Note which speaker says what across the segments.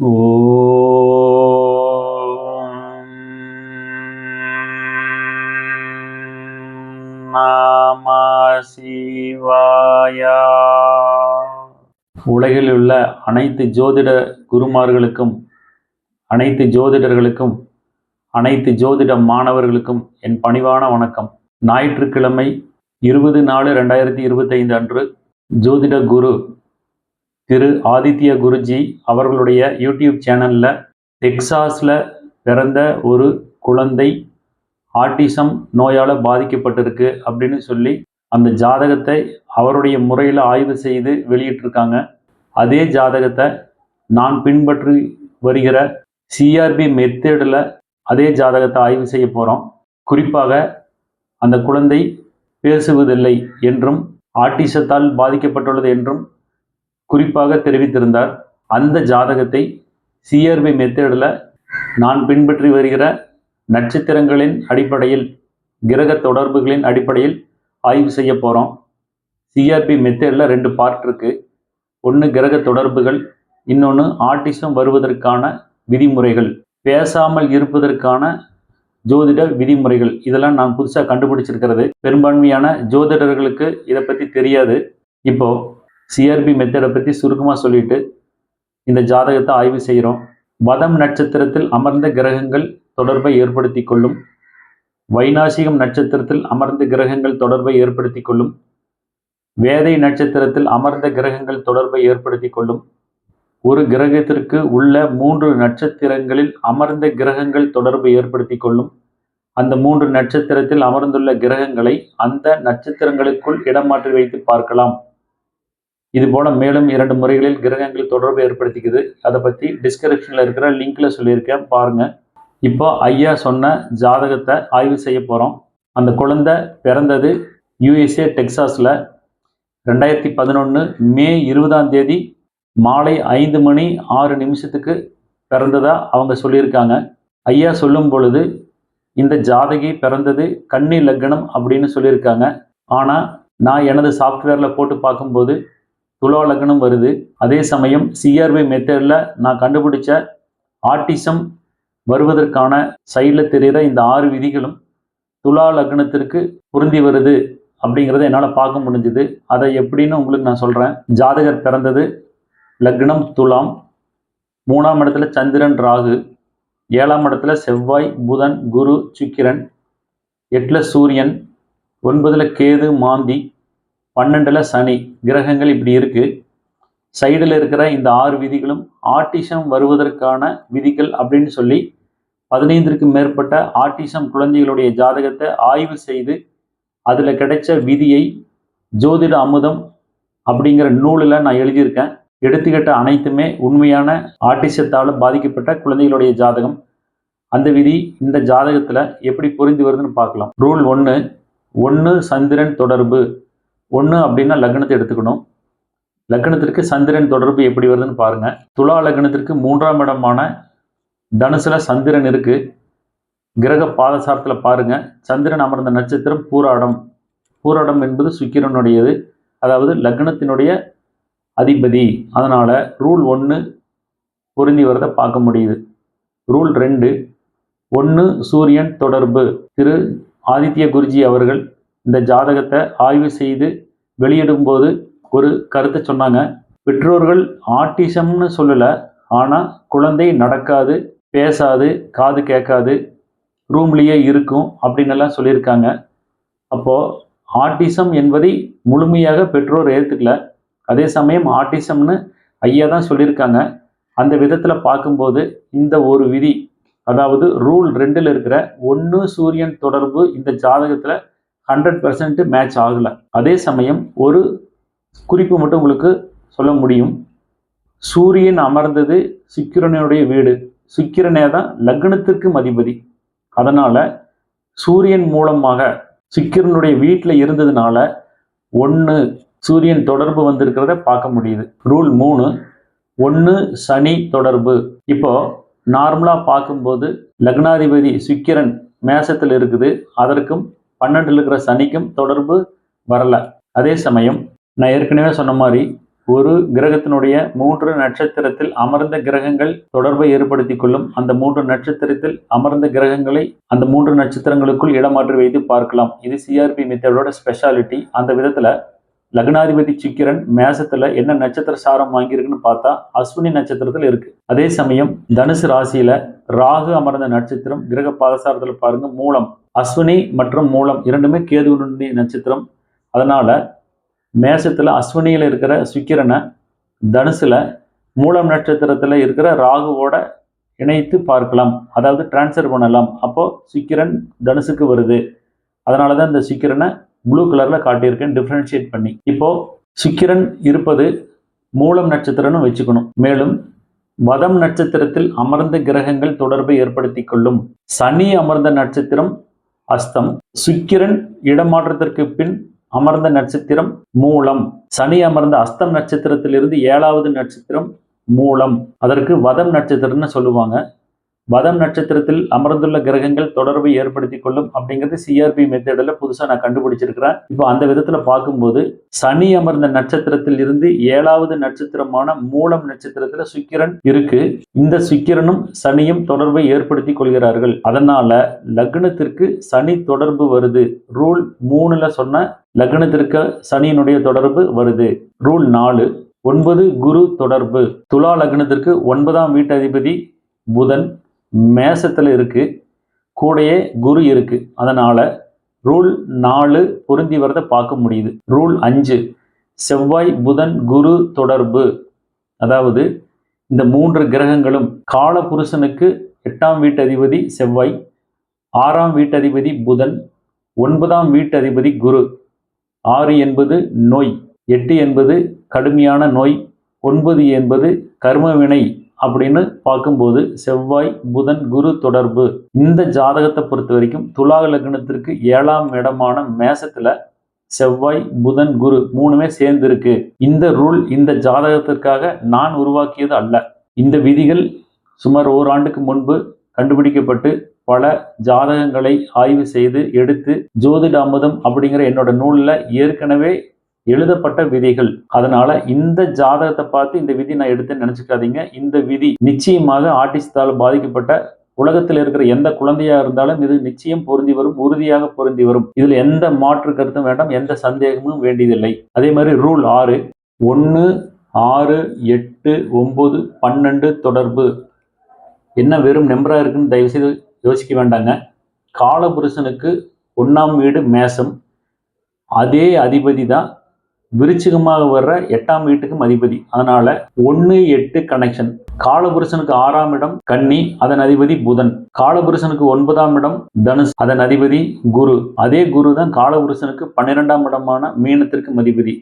Speaker 1: ஓ நம உலகில் உள்ள அனைத்து ஜோதிட குருமார்களுக்கும் அனைத்து ஜோதிடர்களுக்கும் அனைத்து ஜோதிட மாணவர்களுக்கும் என் பணிவான வணக்கம். ஞாயிற்றுக்கிழமை இருபது நாலு ரெண்டாயிரத்தி இருபத்தைந்து அன்று ஜோதிட குரு திரு ஆதித்ய குருஜி அவர்களுடைய யூடியூப் சேனலில் டெக்சாஸில் பிறந்த ஒரு குழந்தை ஆட்டிசம் நோயால் பாதிக்கப்பட்டிருக்கு அப்படின்னு சொல்லி அந்த ஜாதகத்தை அவருடைய முறையில் ஆய்வு செய்து வெளியிட்டிருக்காங்க. அதே ஜாதகத்தை நான் பின்பற்றி வருகிற சிஆர்பி மெத்தேடில் அதே ஜாதகத்தை ஆய்வு செய்ய போகிறோம் குறிப்பாக அந்த குழந்தை பேசுவதில்லை என்றும் ஆட்டிசத்தால் பாதிக்கப்பட்டுள்ளது என்றும் குறிப்பாக தெரிவித்திருந்தார். அந்த ஜாதகத்தை சிஆர்பி மெத்தேடில் நான் பின்பற்றி வருகிற நட்சத்திரங்களின் அடிப்படையில் கிரக தொடர்புகளின் அடிப்படையில் ஆய்வு செய்ய போகிறோம் சிஆர்பி மெத்தேடில் ரெண்டு பார்ட் இருக்கு. ஒன்று கிரக தொடர்புகள் இன்னொன்று ஆட்டிசம் வருவதற்கான விதிமுறைகள். பேசாமல் இருப்பதற்கான ஜோதிட விதிமுறைகள். இதெல்லாம் நான் புதுசாக கண்டுபிடிச்சிருக்கிறது. பெரும்பான்மையான ஜோதிடர்களுக்கு இதை பற்றி தெரியாது. இப்போது சிஆர்பி மெத்தடை பற்றி சுருக்கமாக சொல்லிட்டு இந்த ஜாதகத்தை ஆய்வு செய்கிறோம். வதம் நட்சத்திரத்தில் அமர்ந்த கிரகங்கள் தொடர்பை ஏற்படுத்தி கொள்ளும். வைநாசிகம் நட்சத்திரத்தில் அமர்ந்த கிரகங்கள் தொடர்பை ஏற்படுத்தி கொள்ளும். வேதை நட்சத்திரத்தில் அமர்ந்த கிரகங்கள் தொடர்பை ஏற்படுத்தி கொள்ளும். ஒரு கிரகத்திற்கு உள்ள மூன்று நட்சத்திரங்களில் அமர்ந்த கிரகங்கள் தொடர்பை ஏற்படுத்தி கொள்ளும். அந்த மூன்று நட்சத்திரத்தில் அமர்ந்துள்ள கிரகங்களை அந்த நட்சத்திரங்களுக்குள் இடமாற்றி வைத்து பார்க்கலாம். இது போல மேலும் இரண்டு முறைகளில் கிரகங்கள் தொடர்பு ஏற்படுத்திக்குது. அதை பற்றி டிஸ்கிரிப்ஷனில் இருக்கிற லிங்க்ல சொல்லியிருக்கேன் பாருங்க. இப்போ ஐயா சொன்ன ஜாதகத்தை ஆய்வு செய்ய போகிறோம் அந்த குழந்தை பிறந்தது யூஎஸ்ஏ டெக்சாஸில் ரெண்டாயிரத்தி பதினொன்று மே இருபதாம் தேதி மாலை ஐந்து மணி ஆறு நிமிஷத்துக்கு பிறந்ததா அவங்க சொல்லியிருக்காங்க. ஐயா சொல்லும் பொழுது இந்த ஜாதகி பிறந்தது கன்னி லக்னம் அப்படின்னு சொல்லியிருக்காங்க. ஆனால் நான் எனது சாஃப்ட்வேரில் போட்டு பார்க்கும்போது துலா லக்னம் வருது. அதே சமயம் சிஆர்பி மெத்தடில் நான் கண்டுபிடிச்ச ஆட்டிசம் வருவதற்கான சைடில் தெரிகிற இந்த ஆறு விதிகளும் துலா லக்னத்திற்கு பொருந்தி வருது அப்படிங்கிறத என்னால் பார்க்க முடிஞ்சுது. அதை எப்படின்னு உங்களுக்கு நான் சொல்கிறேன் ஜாதகர் பிறந்தது லக்னம் துலாம். மூணாம் இடத்துல சந்திரன் ராகு. ஏழாம் இடத்துல செவ்வாய் புதன் குரு சுக்கிரன். எட்டில் சூரியன். ஒன்பதில் கேது மாந்தி. பன்னெண்டில் சனி கிரகங்கள் இப்படி இருக்குது சைடில் இருக்கிற இந்த ஆறு விதிகளும் ஆட்டிசம் வருவதற்கான விதிகள் அப்படின்னு சொல்லி பதினைந்திற்கு மேற்பட்ட ஆட்டிசம் குழந்தைகளுடைய ஜாதகத்தை ஆய்வு செய்து அதில் கிடைச்ச விதியை ஜோதிட அமுதம் அப்படிங்கிற நூலில் நான் எழுதியிருக்கேன். எடுத்துக்கிட்ட அனைத்துமே உண்மையான ஆட்டிசத்தால் பாதிக்கப்பட்ட குழந்தைகளுடைய ஜாதகம். அந்த விதி இந்த ஜாதகத்தில் எப்படி புரிந்து வருதுன்னு பார்க்கலாம். ரூல் ஒன்று ஒன்று சந்திரன் தொடர்பு. ஒன்று அப்படின்னா லக்னத்தை எடுத்துக்கணும். லக்னத்திற்கு சந்திரன் தொடர்பு எப்படி வருதுன்னு பாருங்கள் துலா லக்னத்திற்கு மூன்றாம் இடமான தனுசில் சந்திரன் இருக்குது கிரக பாதசாரத்தில் பாருங்கள் சந்திரன் அமர்ந்த நட்சத்திரம் பூராடம். பூராடம் என்பது சுக்கிரனுடையது. அதாவது லக்னத்தினுடைய அதிபதி. அதனால் ரூல் ஒன்று பொருந்தி வரதை பார்க்க முடியுது. ரூல் ரெண்டு ஒன்று சூரியன் தொடர்பு. திரு ஆதித்ய குருஜி அவர்கள் இந்த ஜாதகத்தை ஆய்வு செய்து வெளியிடும்போது ஒரு கருத்தை சொன்னாங்க. பெற்றோர்கள் ஆட்டிசம்னு சொல்லலை. ஆனால் குழந்தை நடக்காது பேசாது காது கேட்காது ரூம்லேயே இருக்கும் அப்படின்னு எல்லாம் சொல்லியிருக்காங்க. அப்போது ஆட்டிசம் என்பதை முழுமையாக பெற்றோர் ஏற்றுக்கல அதே சமயம் ஆட்டிசம்னு ஐயா தான் சொல்லியிருக்காங்க. அந்த விதத்தில் பார்க்கும்போது இந்த ஒரு விதி அதாவது ரூல் ரெண்டில் இருக்கிற ஒன்று சூரியன் தொடர்பு இந்த ஜாதகத்தில் ஹண்ட்ரட் பர்சன்ட் மேட்ச் ஆகலை. அதே சமயம் ஒரு குறிப்பு மட்டும் உங்களுக்கு சொல்ல முடியும். சூரியன் அமர்ந்தது சுக்கிரனுடைய வீடு. சுக்கிரனே தான் லக்னத்திற்கும் அதிபதி. அதனால் சூரியன் மூலமாக சுக்கிரனுடைய வீட்டில் இருந்ததுனால ஒன்று சூரியன் தொடர்பு வந்திருக்கிறத பார்க்க முடியுது. ரூல் மூணு ஒன்று சனி தொடர்பு. இப்போ நார்மலாக பார்க்கும்போது லக்னாதிபதி சுக்கிரன் மேசத்தில் இருக்குது. அதற்கும் பன்னெண்டில் இருக்கிற சனிக்கும் தொடர்பு வரல. அதே சமயம் நான் ஏற்கனவே சொன்ன மாதிரி ஒரு கிரகத்தினுடைய மூன்று நட்சத்திரத்தில் அமர்ந்த கிரகங்கள் தொடர்பை ஏற்படுத்தி கொள்ளும் அந்த மூன்று நட்சத்திரத்தில் அமர்ந்த கிரகங்களை அந்த மூன்று நட்சத்திரங்களுக்குள் இடமாற்றி வைத்து பார்க்கலாம். இது சிஆர்பி மெத்தடோட ஸ்பெஷாலிட்டி அந்த விதத்துல லக்னாதிபதி சுக்கிரன் மேசத்துல என்ன நட்சத்திர சாரம் வாங்கியிருக்குன்னு பார்த்தா அஸ்வினி நட்சத்திரத்தில் இருக்கு. அதே சமயம் தனுசு ராசியில ராகு அமர்ந்த நட்சத்திரம் கிரக பாதசாரத்தில் பாருங்க மூலம். அஸ்வினி மற்றும் மூலம் இரண்டுமே கேதுவினுடைய நட்சத்திரம். அதனால் மேசத்தில் அஸ்வினியில் இருக்கிற சுக்கிரனை தனுசில் மூலம் நட்சத்திரத்தில் இருக்கிற ராகுவோட இணைத்து பார்க்கலாம். அதாவது டிரான்ஸ்ஃபர் பண்ணலாம். அப்போது சுக்கிரன் தனுசுக்கு வருது. அதனால தான் இந்த சுக்கிரனை ப்ளூ கலரில் காட்டியிருக்கேன். டிஃப்ரென்ஷியேட் பண்ணி. இப்போது சுக்கிரன் இருப்பது மூலம் நட்சத்திரம்னு வச்சுக்கணும். மேலும் வதம் நட்சத்திரத்தில் அமர்ந்த கிரகங்கள் தொடர்பை ஏற்படுத்தி கொள்ளும். சனி அமர்ந்த நட்சத்திரம் அஸ்தம். சுக்கிரன் இடமாற்றத்திற்கு பின் அமர்ந்த நட்சத்திரம் மூலம். சனி அமர்ந்த அஸ்தம் நட்சத்திரத்திலிருந்து ஏழாவது நட்சத்திரம் மூலம். அதற்கு வதம் நட்சத்திரம்னு சொல்லுவாங்க. வதம் நட்சத்திரத்தில் அமர்ந்துள்ள கிரகங்கள் தொடர்பை ஏற்படுத்தி கொள்ளும் அப்படிங்கிறது சிஆர்பி மெத்தடில் புதுசாக நான் கண்டுபிடிச்சிருக்கிறேன். இப்போ அந்த விதத்தில் பார்க்கும்போது சனி அமர்ந்த நட்சத்திரத்தில் இருந்து ஏழாவது நட்சத்திரமான மூலம் நட்சத்திரத்தில் சுக்கிரன் இருக்கு. இந்த சுக்கிரனும் சனியும் தொடர்பை ஏற்படுத்தி கொள்கிறார்கள். அதனால லக்னத்திற்கு சனி தொடர்பு வருது. ரூல் மூணுல சொன்ன லக்னத்திற்கு சனியினுடைய தொடர்பு வருது. ரூல் நாலு ஒன்பது குரு தொடர்பு. துலா லக்னத்திற்கு ஒன்பதாம் வீட்டதிபதி புதன். மேசத்தில் இருக்குது கூடையே குரு இருக்குது அதனால் ரூல் நாலு பொருந்தி வரத பார்க்க முடியுது. ரூல் அஞ்சு செவ்வாய் புதன் குரு தொடர்பு. அதாவது இந்த மூன்று கிரகங்களும் கால புருஷனுக்கு எட்டாம் வீட்டதிபதி செவ்வாய் ஆறாம் வீட்டதிபதி புதன் ஒன்பதாம் வீட்டதிபதி குரு. ஆறு என்பது நோய் எட்டு என்பது கடுமையான நோய் ஒன்பது என்பது கர்மவினை. அப்படின்னு பார்க்கும்போது செவ்வாய் புதன் குரு தொடர்பு. இந்த ஜாதகத்தை பொறுத்த வரைக்கும் துலா லக்னத்திற்கு ஏழாம் இடமான மேசத்துல செவ்வாய் புதன் குரு மூணுமே சேர்ந்து இருக்கு இந்த ரூல் இந்த ஜாதகத்திற்காக நான் உருவாக்கியது அல்ல. இந்த விதிகள் சுமார் ஓராண்டுக்கு முன்பு கண்டுபிடிக்கப்பட்டு பல ஜாதகங்களை ஆய்வு செய்து எடுத்து ஜோதிட அமுதம் அப்படிங்கிற என்னோட நூலில் ஏற்கனவே எழுதப்பட்ட விதிகள். அதனால இந்த ஜாதகத்தை பார்த்து இந்த விதி நான் எடுத்தேன்னு நினைச்சுக்காதீங்க. இந்த விதி நிச்சயமாக ஆர்டிஸ்டால் பாதிக்கப்பட்ட உலகத்தில் இருக்கிற எந்த குழந்தையா இருந்தாலும் இது நிச்சயம் பொருந்தி வரும் உறுதியாக பொருந்தி வரும். இதுல எந்த மாற்று கருத்தும் வேண்டாம் எந்த சந்தேகமும் வேண்டியதில்லை. அதே மாதிரி ரூல் ஆறு ஒன்று ஆறு எட்டு ஒன்பது பன்னெண்டு தொடர்பு. என்ன வெறும் நம்பராக இருக்குன்னு தயவுசெய்து யோசிக்க வேண்டாங்க. காலபுருஷனுக்கு ஒன்றாம் வீடு மேசம். அதே அதிபதி தான் விருச்சிகமாக வர்ற எட்டாம் வீட்டுக்கும் அதிபதி. அதனால ஒன்று எட்டு கனெக்ஷன் காலபுருஷனுக்கு ஆறாம் இடம் கன்னி அதன் அதிபதி புதன். காலபுருஷனுக்கு ஒன்பதாம் இடம் தனுஷ் அதன் அதிபதி குரு. அதே குரு தான் காலபுருஷனுக்கு பன்னிரெண்டாம் இடமான மீனத்திற்கும் அதிபதி.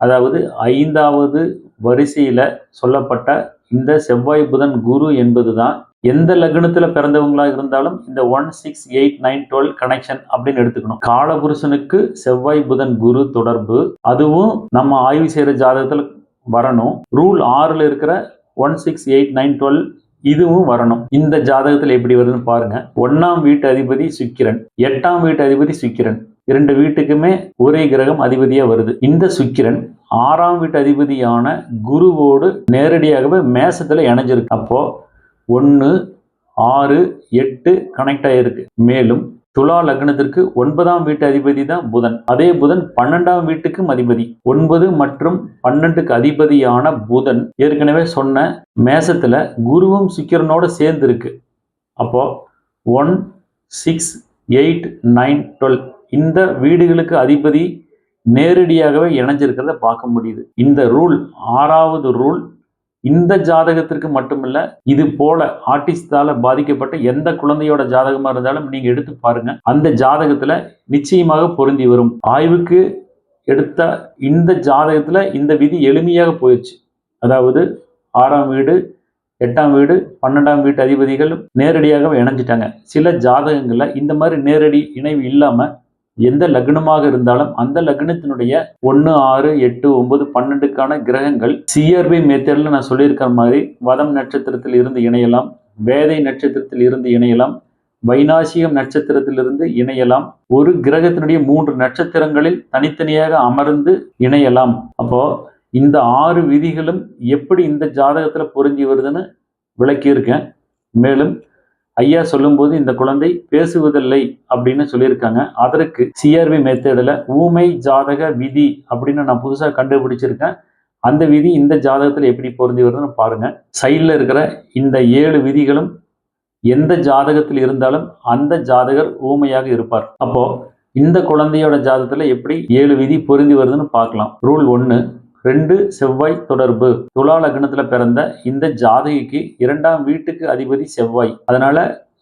Speaker 1: அதாவது ஐந்தாவது வரிசையில சொல்லப்பட்ட இந்த செவ்வாய் புதன் குரு என்பதுதான் எந்த லக்னத்துல பிறந்தவங்களா இருந்தாலும் இந்த one six eight nine twelve connection அப்படின்னு எடுத்துக்கணும். காலபுருஷனுக்கு செவ்வாய் புதன் குரு தொடர்பு. அதுவும் நம்ம ஆய்வு செய்யற ஜாதகத்துல வரணும். ரூல் ஆறுல இருக்கிற one six eight nine twelve இதுவும் வரணும். இந்த ஜாதகத்துல எப்படி வருதுன்னு பாருங்க. ஒன்னாம் வீட்டு அதிபதி சுக்கிரன். எட்டாம் வீட்டு அதிபதி சுக்கிரன். இரண்டு வீட்டுக்குமே ஒரே கிரகம் அதிபதியா வருது. இந்த சுக்கிரன் ஆறாம் வீட்டு அதிபதியான குருவோடு நேரடியாகவே மேசத்துல இணைஞ்சிருக்கு. அப்போ ஒன்று ஆறு எட்டு கனெக்ட் ஆகிருக்கு மேலும் துலா லக்னத்திற்கு ஒன்பதாம் வீட்டு அதிபதி தான் புதன். அதே புதன் பன்னெண்டாம் வீட்டுக்கும் அதிபதி. ஒன்பது மற்றும் பன்னெண்டுக்கு அதிபதியான புதன் ஏற்கனவே சொன்ன மேசத்துல குருவும் சுக்கிரனோட சேர்ந்து இருக்கு அப்போ one six eight nine twelve இந்த வீடுகளுக்கு அதிபதி நேரடியாகவே இணைஞ்சிருக்கிறத பார்க்க முடியுது. இந்த ரூல் ஆறாவது ரூல் இந்த ஜாதகத்திற்கு மட்டுமில்ல இது போல ஆர்டிஸ்டால பாதிக்கப்பட்ட எந்த குழந்தையோட ஜாதகமா இருந்தாலும் நீங்க எடுத்து பாருங்க. அந்த ஜாதகத்துல நிச்சயமாக பொருந்தி வரும். ஆய்வுக்கு எடுத்த இந்த ஜாதகத்துல இந்த விதி எளிமையாக போயிடுச்சு. அதாவது ஆறாம் வீடு எட்டாம் வீடு பன்னெண்டாம் வீட்டு அதிபதிகள் நேரடியாக இணைஞ்சிட்டாங்க. சில ஜாதகங்களில் இந்த மாதிரி நேரடி இணைவு இல்லாமல் எந்த லக்னமாக இருந்தாலும் அந்த லக்னத்தினுடைய ஒன்று ஆறு எட்டு ஒன்பது பன்னெண்டுக்கான கிரகங்கள் சிஆர்பி மெத்தட்ல நான் சொல்லியிருக்கிற மாதிரி வதம் நட்சத்திரத்தில் இருந்து இணையலாம் வேதை நட்சத்திரத்தில் இருந்து இணையலாம் வைநாசிகம் நட்சத்திரத்திலிருந்து இணையலாம் ஒரு கிரகத்தினுடைய மூன்று நட்சத்திரங்களில் தனித்தனியாக அமர்ந்து இணையலாம். அப்போ இந்த ஆறு விதிகளும் எப்படி இந்த ஜாதகத்தில் பொருந்தி வருதுன்னு விளக்கியிருக்கேன். மேலும் ஐயா சொல்லும்போது இந்த குழந்தை பேசுவதில்லை அப்படின்னு சொல்லியிருக்காங்க. அதற்கு சிஆர்பி மெத்தேடில் ஊமை ஜாதக விதி அப்படின்னு நான் புதுசாக கண்டுபிடிச்சிருக்கேன். அந்த விதி இந்த ஜாதகத்தில் எப்படி பொருந்தி வருதுன்னு பாருங்கள் சைடில் இருக்கிற இந்த ஏழு விதிகளும் எந்த ஜாதகத்தில் இருந்தாலும் அந்த ஜாதகர் ஊமையாக இருப்பார். அப்போது இந்த குழந்தையோட ஜாதகத்தில் எப்படி ஏழு விதி பொருந்தி வருதுன்னு பார்க்கலாம். ரூல் ஒன்று ரெண்டு செவ்வாய் தொடர்பு. துலா லக்னத்துல பிறந்த இந்த ஜாதகிக்கு இரண்டாம் வீட்டுக்கு அதிபதி செவ்வாய். அதனால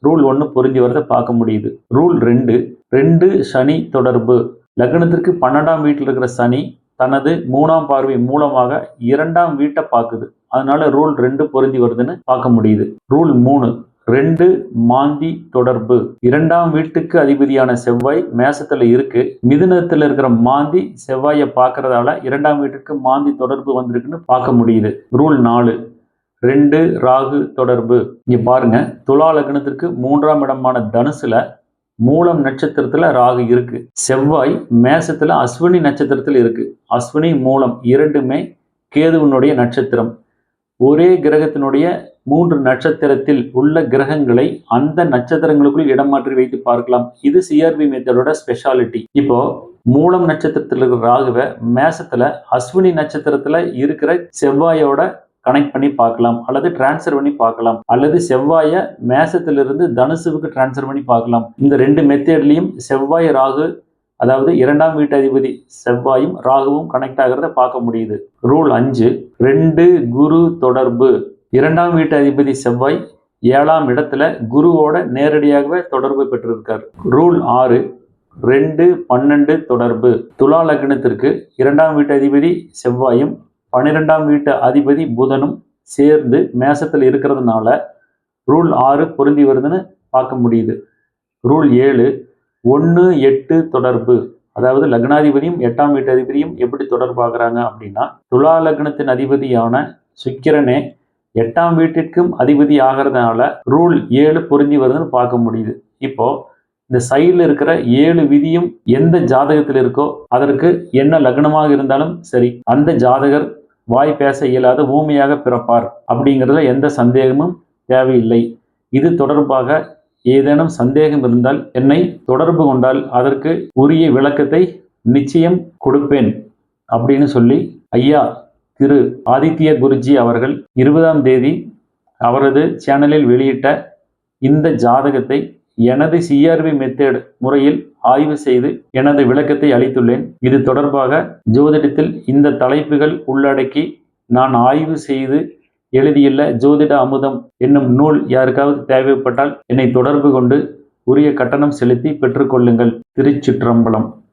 Speaker 1: ரூல் ஒன்று பொருந்தி வரதை பார்க்க முடியுது. ரூல் ரெண்டு ரெண்டு சனி தொடர்பு. லக்னத்திற்கு பன்னெண்டாம் வீட்டில் இருக்கிற சனி தனது மூணாம் பார்வை மூலமாக இரண்டாம் வீட்டை பார்க்குது. அதனால ரூல் ரெண்டு பொருந்தி வருதுன்னு பார்க்க முடியுது. ரூல் மூணு ரெண்டு மாந்தி தொடர்பு. இரண்டாம் வீட்டுக்கு அதிபதியான செவ்வாய் மேசத்துல இருக்கு. மிதுனத்துல இருக்கிற மாந்தி செவ்வாயை பார்க்கறதால இரண்டாம் வீட்டுக்கு மாந்தி தொடர்பு வந்திருக்குன்னு பார்க்க முடியுது. ரூல் நாலு. ரெண்டு ராகு தொடர்பு. இங்க பாருங்க. துலா லக்னத்திற்கு மூன்றாம் இடமான தனுசுல மூலம் நட்சத்திரத்துல ராகு இருக்கு. செவ்வாய் மேசத்துல அஸ்வினி நட்சத்திரத்தில் இருக்கு. அஸ்வினி மூலம் இரண்டுமே கேதுவனுடைய நட்சத்திரம். ஒரே கிரகத்தினுடைய மூன்று நட்சத்திரத்தில் உள்ள கிரகங்களை அந்த நட்சத்திரங்களுக்குள் இடம் மாற்றி வைத்து பார்க்கலாம். இது சிஆர்பி மெத்தடோட ஸ்பெஷாலிட்டி இப்போ மூலம் நட்சத்திரத்தில் இருக்கிற ராகுவை மேசத்துல அஸ்வினி நட்சத்திரத்துல இருக்கிற செவ்வாயோட கனெக்ட் பண்ணி பார்க்கலாம். அல்லது டிரான்ஸ்ஃபர் பண்ணி பார்க்கலாம். அல்லது செவ்வாயை மேசத்திலிருந்து தனுசுவுக்கு டிரான்ஸ்ஃபர் பண்ணி பார்க்கலாம். இந்த ரெண்டு மெத்தேட்லையும் செவ்வாய் ராகு அதாவது இரண்டாம் வீட்டு அதிபதி செவ்வாயும் ராகுவும் கனெக்ட் ஆகிறத பார்க்க முடியுது. ரூல் அஞ்சு ரெண்டு குரு தொடர்பு. இரண்டாம் வீட்டு அதிபதி செவ்வாய் ஏழாம் இடத்துல குருவோட நேரடியாகவே தொடர்பு பெற்றிருக்கார். ரூல் ஆறு ரெண்டு பன்னெண்டு தொடர்பு. துலா லக்னத்திற்கு இரண்டாம் வீட்டு அதிபதி செவ்வாயும் பன்னிரெண்டாம் வீட்டு அதிபதி புதனும் சேர்ந்து மேசத்தில் இருக்கிறதுனால ரூல் ஆறு பொருந்தி வருதுன்னு பார்க்க முடியுது. ரூல் ஏழு ஒன்று எட்டு தொடர்பு. அதாவது லக்னாதிபதியும் எட்டாம் வீட்டு அதிபதியும் எப்படி தொடர்பாகிறாங்க அப்படின்னா துலா லக்னத்தின் அதிபதியான சுக்கிரனே எட்டாம் வீட்டிற்கும் அதிபதி ஆகிறதுனால ரூல் ஏழு பொருந்தி வருதுன்னு பார்க்க முடியுது. இப்போ இந்த சைடில் இருக்கிற ஏழு விதியும் எந்த ஜாதகத்தில் இருக்கோ அதற்கு என்ன லக்னமாக இருந்தாலும் சரி அந்த ஜாதகர் வாய் பேச இயலாத ஊமையாக பிறப்பார் அப்படிங்கிறதுல எந்த சந்தேகமும் தேவையில்லை. இது தொடர்பாக ஏதேனும் சந்தேகம் இருந்தால் என்னை தொடர்பு கொண்டால் அதற்கு உரிய விளக்கத்தை நிச்சயம் கொடுப்பேன் அப்படின்னு சொல்லி ஐயா திரு ஆதித்ய குருஜி அவர்கள் இருபதாம் தேதி அவரது சேனலில் வெளியிட்ட இந்த ஜாதகத்தை எனது சிஆர்பி மெத்தேட் முறையில் ஆய்வு செய்து எனது விளக்கத்தை அளித்துள்ளேன். இது தொடர்பாக ஜோதிடத்தில் இந்த தலைப்புகள் உள்ளடக்கி நான் ஆய்வு செய்து எழுதியுள்ள ஜோதிட அமுதம் என்னும் நூல் யாருக்காவது தேவைப்பட்டால் என்னை தொடர்பு கொண்டு உரிய கட்டணம் செலுத்தி பெற்றுக்கொள்ளுங்கள். திருச்சிற்றம்பலம்.